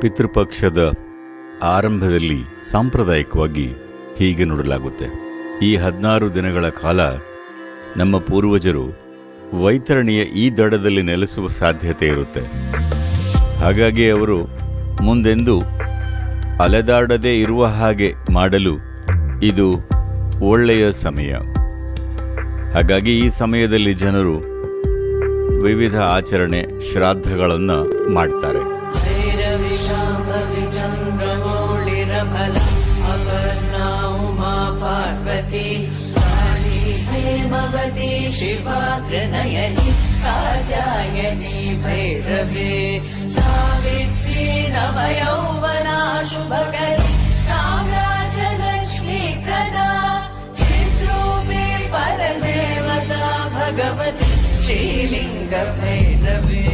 ಪಿತೃಪಕ್ಷದ ಆರಂಭದಲ್ಲಿ ಸಾಂಪ್ರದಾಯಿಕವಾಗಿ ಹೀಗೆ ನೋಡಲಾಗುತ್ತೆ. ಈ ಹದಿನಾರು ದಿನಗಳ ಕಾಲ ನಮ್ಮ ಪೂರ್ವಜರು ವೈತರಣಿಯ ಈ ದಡದಲ್ಲಿ ನೆಲೆಸುವ ಸಾಧ್ಯತೆ ಇರುತ್ತೆ. ಹಾಗಾಗಿ ಅವರು ಮುಂದೆಂದು ಅಲೆದಾಡದೇ ಇರುವ ಹಾಗೆ ಮಾಡಲು ಇದು ಒಳ್ಳೆಯ ಸಮಯ. ಹಾಗಾಗಿ ಈ ಸಮಯದಲ್ಲಿ ಜನರು ವಿವಿಧ ಆಚರಣೆ, ಶ್ರಾದ್ದಗಳನ್ನು ಮಾಡ್ತಾರೆ. भैरविशाम्भवि चन्द्रमौळिरफल अपर्णा उमा पार्वती काली हेमवती शिवा त्रिनयनी कात्यायनी भैरवे सावित्री नवयौवना शुभकरी साम्राज्यलक्ष्मी प्रदा चिद्रूपी परदेवता भगवती श्रीलिङ्गभैरवे